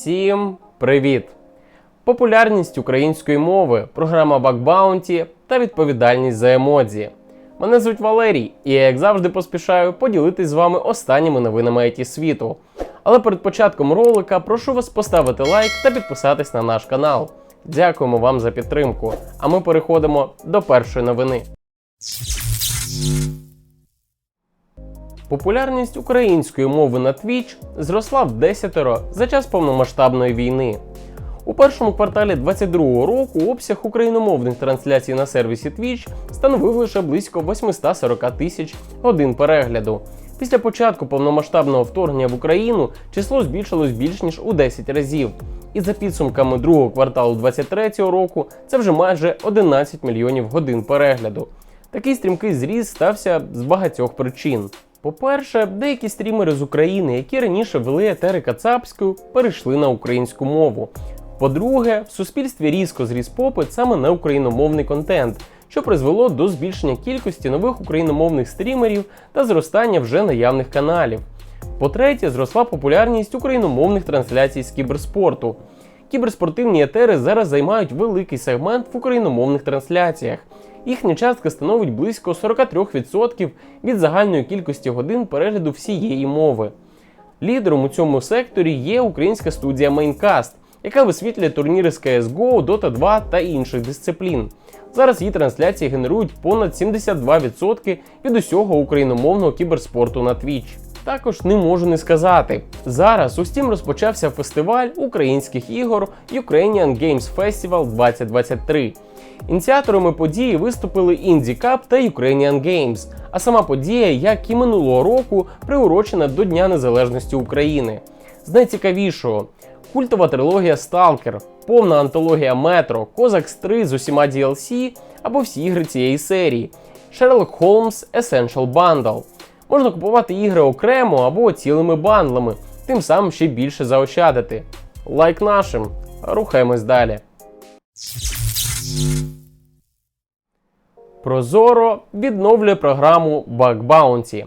Всім привіт! Популярність української мови, програма Bounty та відповідальність за емодзі. Мене звуть Валерій, і я, як завжди, поспішаю поділитись з вами останніми новинами IT світу. Але перед початком ролика прошу вас поставити лайк та підписатись на наш канал. Дякуємо вам за підтримку. А ми переходимо до першої новини. Популярність української мови на Twitch зросла в десятеро за час повномасштабної війни. У першому кварталі 2022 року обсяг україномовних трансляцій на сервісі Twitch становив лише близько 840 тисяч годин перегляду. Після початку повномасштабного вторгнення в Україну число збільшилось більш ніж у 10 разів. І за підсумками другого кварталу 2023 року це вже майже 11 мільйонів годин перегляду. Такий стрімкий зріст стався з багатьох причин. По-перше, деякі стрімери з України, які раніше вели етери кацапською, перейшли на українську мову. По-друге, в суспільстві різко зріс попит саме на україномовний контент, що призвело до збільшення кількості нових україномовних стрімерів та зростання вже наявних каналів. По-третє, зросла популярність україномовних трансляцій з кіберспорту. Кіберспортивні етери зараз займають великий сегмент в україномовних трансляціях. Їхня частка становить близько 43% від загальної кількості годин перегляду всієї мови. Лідером у цьому секторі є українська студія Maincast, яка висвітлює турніри з CSGO, Dota 2 та інших дисциплін. Зараз її трансляції генерують понад 72% від усього україномовного кіберспорту на Twitch. Також не можу не сказати. Зараз у Steam розпочався фестиваль українських ігор Ukrainian Games Festival 2023. Ініціаторами події виступили Indie Cup та Ukrainian Games, а сама подія, як і минулого року, приурочена до Дня Незалежності України. З найцікавішого культова трилогія Stalker, повна антологія Metro, Козакс 3 з усіма DLC або всі ігри цієї серії, Sherlock Holmes Essential Bundle. Можна купувати ігри окремо або цілими бандлами, тим самим ще більше заощадити. Лайк нашим. Рухаємось далі. Прозоро відновлює програму Bug Bounty.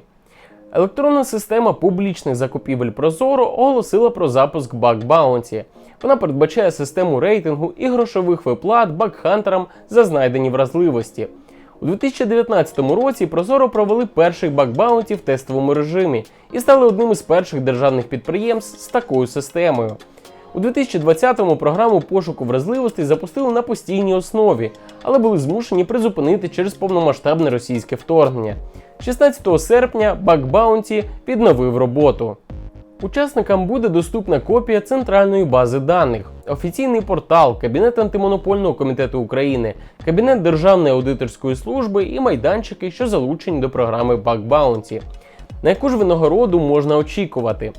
Електронна система публічних закупівель Прозоро оголосила про запуск Bug Bounty. Вона передбачає систему рейтингу і грошових виплат багхантерам за знайдені вразливості. У 2019 році Прозоро провели перший Bounty в тестовому режимі і стали одним із перших державних підприємств з такою системою. У 2020-му програму пошуку вразливостей запустили на постійній основі, але були змушені призупинити через повномасштабне російське вторгнення. 16 серпня Bug Bounty підновив роботу. Учасникам буде доступна копія центральної бази даних, офіційний портал, Кабінет антимонопольного комітету України, Кабінет Державної аудиторської служби і майданчики, що залучені до програми Bug Bounty. На яку ж винагороду можна очікувати?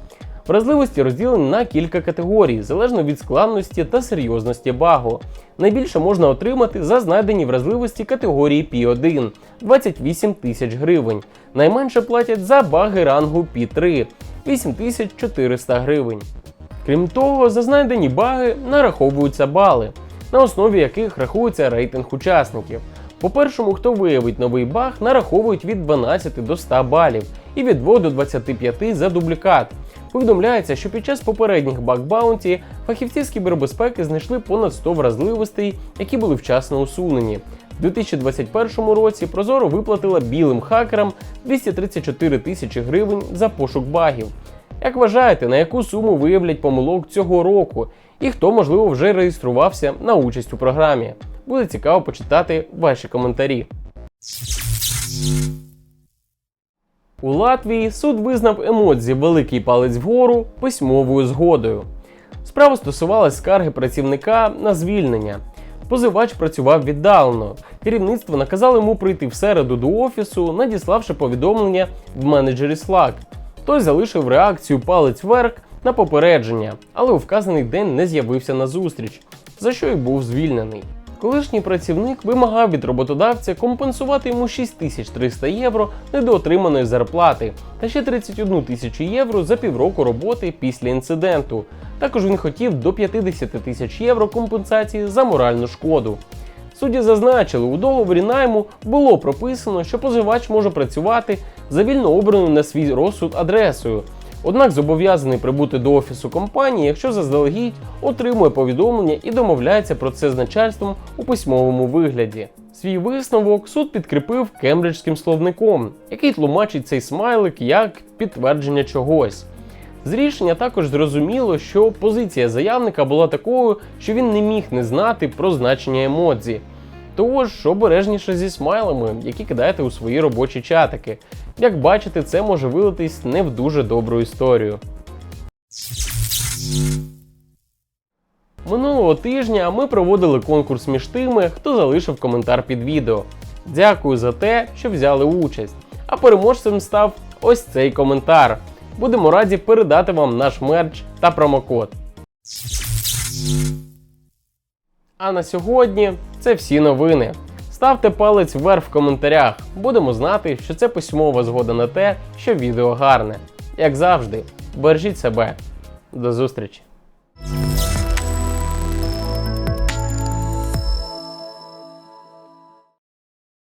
Вразливості розділені на кілька категорій, залежно від складності та серйозності багу. Найбільше можна отримати за знайдені вразливості категорії P1 28 тисяч гривень. Найменше платять за баги рангу P3 8400 гривень. Крім того, за знайдені баги нараховуються бали, на основі яких рахується рейтинг учасників. По першому, хто виявить новий баг, нараховують від 12 до 100 балів і від 2 до 25 за дублікат. Повідомляється, що під час попередніх баг баунті фахівці з кібербезпеки знайшли понад 100 вразливостей, які були вчасно усунені. У 2021 році Прозоро виплатила білим хакерам 234 тисячі гривень за пошук багів. Як вважаєте, на яку суму виявлять помилок цього року, і хто, можливо, вже реєструвався на участь у програмі? Буде цікаво почитати ваші коментарі. У Латвії суд визнав емодзі Великий палець вгору письмовою згодою. Справа стосувалась скарги працівника на звільнення. Позивач працював віддалено. Керівництво наказало йому прийти в середу до офісу, надіславши повідомлення в менеджері Slack. Той залишив реакцію палець вверх на попередження, але у вказаний день не з'явився на зустріч, за що й був звільнений. Колишній працівник вимагав від роботодавця компенсувати йому 6300 євро недоотриманої зарплати та ще 31 тисячу євро за півроку роботи після інциденту. Також він хотів до 50 тисяч євро компенсації за моральну шкоду. Судді зазначили, у договорі найму було прописано, що позивач може працювати за вільно обраною на свій розсуд адресою. Однак зобов'язаний прибути до офісу компанії, якщо заздалегідь отримує повідомлення і домовляється про це з начальством у письмовому вигляді. Свій висновок суд підкріпив кембриджським словником, який тлумачить цей смайлик як підтвердження чогось. З рішення також зрозуміло, що позиція заявника була такою, що він не міг не знати про значення емодзі. Тож обережніше зі смайлами, які кидаєте у свої робочі чатики. Як бачите, це може вилитись не в дуже добру історію. Минулого тижня ми проводили конкурс між тими, хто залишив коментар під відео. Дякую за те, що взяли участь. А переможцем став ось цей коментар. Будемо раді передати вам наш мерч та промокод. А на сьогодні це всі новини. Ставте палець вверх в коментарях. Будемо знати, що це письмова згода на те, що відео гарне. Як завжди, бережіть себе. До зустрічі!